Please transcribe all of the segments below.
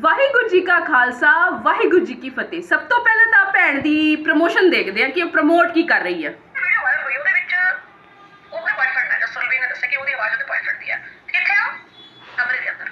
ਵਾਹਿਗੁਰੂ ਜੀ ਕਾ ਖਾਲਸਾ, ਵਾਹਿਗੁਰੂ ਜੀ ਕੀ ਫਤਿਹ। ਸਭ ਤੋਂ ਪਹਿਲਾਂ ਤਾਂ ਭੈਣ ਦੀ ਪ੍ਰਮੋਸ਼ਨ ਦੇਖਦੇ ਆ ਕਿ ਉਹ ਪ੍ਰਮੋਟ ਕੀ ਕਰ ਰਹੀ ਹੈ। ਵੀਡੀਓ ਵਾਇਰਲ ਹੋਈ, ਉਹਦੇ ਵਿੱਚ ਉਹਦਾ ਬॉयਫ੍ਰੈਂਡ ਹੈ ਜਸਲਵੀ ਨੇ ਦੱਸਿਆ ਕਿ ਉਹਦੀ ਆਵਾਜ਼ ਉਹਦੇ ਬॉयਫ੍ਰੈਂਡ ਦੀ ਹੈ ਕਿੱਥੇ ਹੋ ਕਮਰੇ ਦੇ ਅੰਦਰ।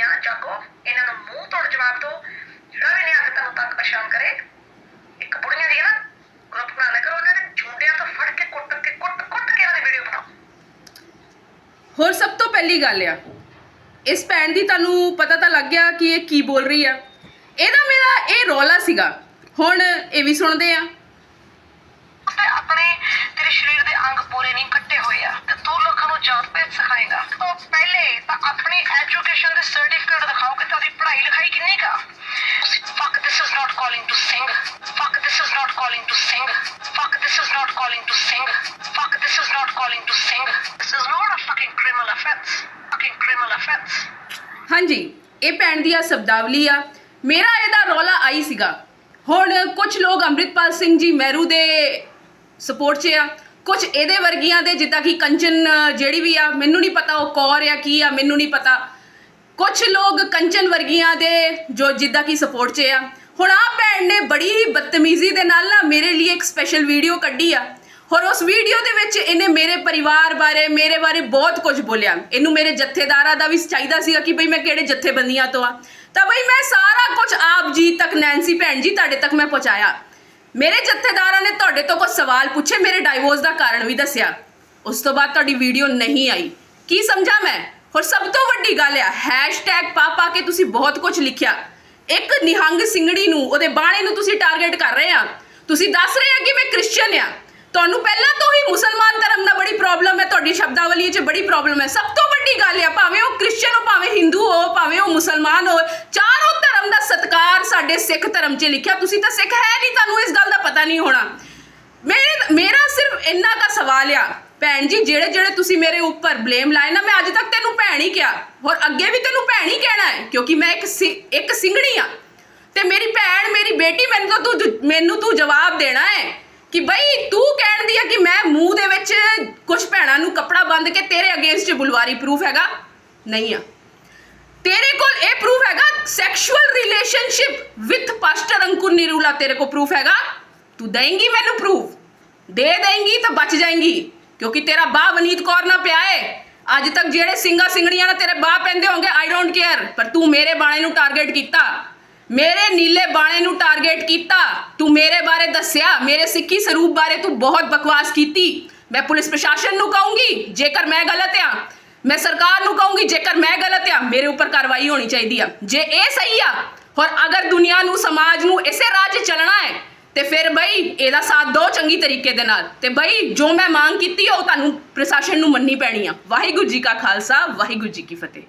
ਧੀਆਂ ਜਾਗੋ, ਇਹਨਾਂ ਨੂੰ ਮੂੰਹ ਤੋੜ ਜਵਾਬ ਦਿਓ ਜਿਹੜਾ ਵੀ ਨਿਹੰਗ ਤੁਹਾਨੂੰ ਤੰਗ ਪਰੇਸ਼ਾਨ ਕਰੇ। ਇੱਕ ਬੁੜੀਆਂ ਦੀ ਨਾ ਗਰੁੱਪ ਬਣਾ ਲਿਆ ਕਰੋ ਉਹਨਾਂ ਦੇ। ਝੁੰਡਿਆਂ ਤੋਂ ਫੜ ਕੇ ਕੁੱਟ ਕੇ, ਕੁੱਟ ਕੁੱਟ ਕੇ ਉਹਨਾਂ ਦੀ ਵੀਡੀਓ ਬਣਾਓ। ਹੋਰ ਸਭ ਤੋਂ ਪਹਿਲੀ ਗੱਲ ਆ, ਇਸ ਭੈਣ ਦੀ ਤੁਹਾਨੂੰ ਪਤਾ ਤਾਂ ਲੱਗ ਗਿਆ ਕਿ ਇਹ ਕੀ ਬੋਲ ਰਹੀ ਆ। ਇਹਦਾ ਮੇਰਾ ਇਹ ਰੌਲਾ ਸੀਗਾ। ਹੁਣ ਇਹ ਵੀ ਸੁਣਦੇ ਆ। ਤਾਂ ਐਜੂਕੇਸ਼ਨ ਦੇ ਸਰਟੀਫਿਕੇਟ ਦਿਖਾਓ ਕਿ ਤੁਹਾਡੀ ਪੜ੍ਹਾਈ ਲਿਖਾਈ ਕਿੰਨੀ ਕਾ fuck this is not calling to sing fuck this is not calling to sing fuck this is not calling to sing fuck this is not calling to sing this is not a fucking criminal offence fucking criminal offence ਹਾਂਜੀ, ਇਹ ਭੈਣ ਦੀ ਆ ਸ਼ਬਦਾਵਲੀ ਆ। ਮੇਰਾ ਇਹਦਾ ਰੌਲਾ ਆਈ ਸੀਗਾ। ਹੁਣ ਕੁਝ ਲੋਕ ਅੰਮ੍ਰਿਤਪਾਲ ਸਿੰਘ ਜੀ ਮਹਿਰੂ ਦੇ ਸਪੋਰਟ 'ਚ ਆ। ਕੁਝ ਇਹਦੇ ਵਰਗੀਆਂ ਦੇ, ਜਿੱਦਾਂ ਕਿ ਕੰਚਨ ਜਿਹੜੀ ਵੀ ਆ, ਮੈਨੂੰ ਨਹੀਂ ਪਤਾ ਉਹ ਕੌਰ ਆ, ਕੀ ਆ, ਮੈਨੂੰ ਨਹੀਂ ਪਤਾ। ਕੁਝ ਲੋਕ ਕੰਚਨ ਵਰਗੀਆਂ ਦੇ, ਜੋ ਜਿੱਦਾਂ ਕਿ ਸਪੋਰਟ 'ਚ ਆ। ਹੁਣ ਆ ਭੈਣ ਨੇ ਬੜੀ ਹੀ ਬਦਤਮੀਜ਼ੀ ਦੇ ਨਾਲ ਨਾ ਮੇਰੇ ਲਈ ਇੱਕ ਸਪੈਸ਼ਲ ਵੀਡੀਓ ਕੱਢੀ ਆ। ਹੋਰ ਉਸ ਵੀਡੀਓ ਦੇ ਵਿੱਚ ਇਹਨੇ ਮੇਰੇ ਪਰਿਵਾਰ ਬਾਰੇ, ਮੇਰੇ ਬਾਰੇ ਬਹੁਤ ਕੁਝ ਬੋਲਿਆ। ਇਹਨੂੰ ਮੇਰੇ ਜਥੇਦਾਰਾਂ ਦਾ ਵੀ ਚਾਹੀਦਾ ਸੀਗਾ ਕਿ ਭਈ ਮੈਂ ਕਿਹੜੇ ਜਥੇਬੰਦੀਆਂ ਤੋਂ ਆ। ਤਾਂ ਭਈ ਮੈਂ ਸਾਰਾ ਕੁਝ ਆਪ ਜੀ ਤੱਕ ਨੈਂਸੀ ਭੈਣ ਜੀ, ਤੁਹਾਡੇ ਤੱਕ ਮੈਂ ਪਹੁੰਚਾਇਆ। ਮੇਰੇ ਜਥੇਦਾਰਾਂ ਨੇ ਤੁਹਾਡੇ ਤੋਂ ਕੁਝ ਸਵਾਲ ਪੁੱਛੇ, ਮੇਰੇ ਡਾਈਵੋਰਸ ਦਾ ਕਾਰਨ ਵੀ ਦੱਸਿਆ। ਉਸ ਤੋਂ ਬਾਅਦ ਤੁਹਾਡੀ ਵੀਡੀਓ ਨਹੀਂ ਆਈ। ਕੀ ਸਮਝਾ ਮੈਂ? ਹੋਰ ਸਭ ਤੋਂ ਵੱਡੀ ਗੱਲ ਆ ਹੈਸ਼ਟੈਗ ਪਾ ਪਾ ਕੇ ਤੁਸੀਂ ਬਹੁਤ ਕੁਝ ਲਿਖਿਆ। ਇੱਕ ਨਿਹੰਗ ਸਿੰਘੜੀ ਨੂੰ, ਉਹਦੇ ਬਾਣੇ ਨੂੰ ਤੁਸੀਂ ਟਾਰਗੇਟ ਕਰ ਰਹੇ ਆ। ਤੁਸੀਂ ਦੱਸ ਰਹੇ ਆ ਕਿ ਮੈਂ ਕ੍ਰਿਸਚੀਅਨ ਆ। ਤੁਹਾਨੂੰ ਪਹਿਲਾਂ ਤੋਂ ਹੀ ਮੁਸਲਮਾਨ ਧਰਮ ਦਾ ਬੜੀ ਪ੍ਰੋਬਲਮ ਹੈ, ਤੁਹਾਡੀ ਸ਼ਬਦਾਵਲੀ 'ਚ ਬੜੀ ਪ੍ਰੋਬਲਮ ਹੈ। ਸਭ ਤੋਂ ਵੱਡੀ ਗੱਲ ਆ, ਭਾਵੇਂ ਉਹ ਕ੍ਰਿਸਚੀਅਨ ਹੋ, ਭਾਵੇਂ ਹਿੰਦੂ ਹੋ, ਭਾਵੇਂ ਉਹ ਮੁਸਲਮਾਨ ਹੋ, ਚਾਰੋਂ ਧਰਮ ਸਿੱਖ ਧਰਮ 'ਚ ਲਿਖਿਆ, ਤੁਸੀਂ ਤਾਂ ਸਿੱਖ ਹੈ ਨਹੀਂ, ਤੁਹਾਨੂੰ ਇਸ ਗੱਲ ਦਾ ਪਤਾ ਨਹੀਂ ਹੋਣਾ। ਮੇਰੇ ਮੇਰਾ ਸਿਰਫ ਇੰਨਾ ਦਾ ਸਵਾਲ ਆ, ਭੈਣ ਜੀ, ਜਿਹੜੇ ਜਿਹੜੇ ਤੁਸੀਂ ਮੇਰੇ ਉੱਪਰ ਬਲੇਮ ਲਾਏ ਨਾ, ਮੈਂ ਅੱਜ ਤੱਕ ਤੈਨੂੰ ਭੈਣ ਹੀ ਕਿਹਾ, ਹੋਰ ਅੱਗੇ ਵੀ ਤੈਨੂੰ ਭੈਣ ਹੀ ਕਹਿਣਾ ਹੈ, ਕਿਉਂਕਿ ਮੈਂ ਇੱਕ ਇੱਕ ਸਿੰਘਣੀ ਆ। ਤੇ ਮੇਰੀ ਭੈਣ, ਮੇਰੀ ਬੇਟੀ, ਮੈਨੂੰ ਤਾਂ ਤੂੰ ਮੈਨੂੰ ਤੂੰ ਜਵਾਬ ਦੇਣਾ ਹੈ ਕਿ ਬਈ ਤੂੰ ਕਹਿਣ ਦੀ ਆ ਕਿ ਮੈਂ ਮੂੰਹ ਦੇ ਵਿੱਚ ਕੁਝ ਭੈਣਾਂ ਨੂੰ ਕੱਪੜਾ ਬੰਦ ਕੇ ਤੇਰੇ ਅਗੇਂਸਟ ਬੁਲਵਾਰੀ ਪ੍ਰੂਫ ਹੈਗਾ, ਨਹੀਂ ਆ। ਤੇਰੇ ਕੋਲ ਇਹ ਪ੍ਰੂਫ ਹੈਗਾ sexual relationship with pastor Ankur Narula ਤੇਰੇ ਕੋਲ ਪ੍ਰੂਫ ਹੈਗਾ ਤੂੰ ਦੇਂਗੀ ਮੈਨੂੰ ਪ੍ਰੂਫ ਦੇ ਦੇਂਗੀ ਤਾਂ ਬਚ ਜਾਏਂਗੀ ਕਿਉਂਕਿ ਤੇਰਾ ਬਾਪ ਵਨੀਤ ਕੌਰ ਨਾ ਪਿਆ ਏ ਅੱਜ ਤੱਕ ਜਿਹੜੇ ਸਿੰਘਾ ਸਿੰਘੜੀਆਂ ਨਾਲ ਤੇਰੇ ਬਾਪ ਪੈਂਦੇ ਹੋਣਗੇ ਆਈ ਡੋਂਟ ਕੇਅਰ ਪਰ ਤੂੰ ਮੇਰੇ ਬਾਣੇ ਨੂੰ ਟਾਰਗੇਟ ਕੀਤਾ ਮੇਰੇ ਨੀਲੇ ਬਾਣੇ ਨੂੰ ਟਾਰਗੇਟ ਕੀਤਾ ਤੂੰ ਮੇਰੇ ਬਾਰੇ ਦੱਸਿਆ ਮੇਰੇ ਸਿੱਖੀ ਸਰੂਪ ਬਾਰੇ ਤੂੰ ਬਹੁਤ ਬਕਵਾਸ ਕੀਤੀ ਮੈਂ ਪੁਲਿਸ ਪ੍ਰਸ਼ਾਸਨ ਨੂੰ ਕਹੂੰਗੀ ਜੇਕਰ ਮੈਂ ਗਲਤ ਆ ਮੈਂ ਸਰਕਾਰ ਨੂੰ ਕਹੂੰਗੀ ਜੇਕਰ ਮੈਂ ਗਲਤ ਆ ਮੇਰੇ ਉੱਪਰ ਕਾਰਵਾਈ ਹੋਣੀ ਚਾਹੀਦੀ ਆ ਜੇ ਇਹ ਸਹੀ ਆ ਔਰ ਅਗਰ ਦੁਨੀਆ ਨੂੰ, ਸਮਾਜ ਨੂੰ ਇਸੇ ਰਾਹ 'ਚ ਚੱਲਣਾ ਹੈ, ਤੇ ਫਿਰ ਬਈ ਇਹਦਾ ਸਾਥ ਦਿਓ ਚੰਗੀ ਤਰੀਕੇ ਦੇ ਨਾਲ। ਤੇ ਬਈ ਜੋ ਮੈਂ ਮੰਗ ਕੀਤੀ ਉਹ ਤੁਹਾਨੂੰ ਪ੍ਰਸ਼ਾਸਨ ਨੂੰ ਮੰਨਣੀ ਪੈਣੀ ਆ। ਵਾਹਿਗੁਰੂ ਜੀ ਕਾ ਖਾਲਸਾ, ਵਾਹਿਗੁਰੂ ਜੀ ਕੀ ਫਤਿਹ।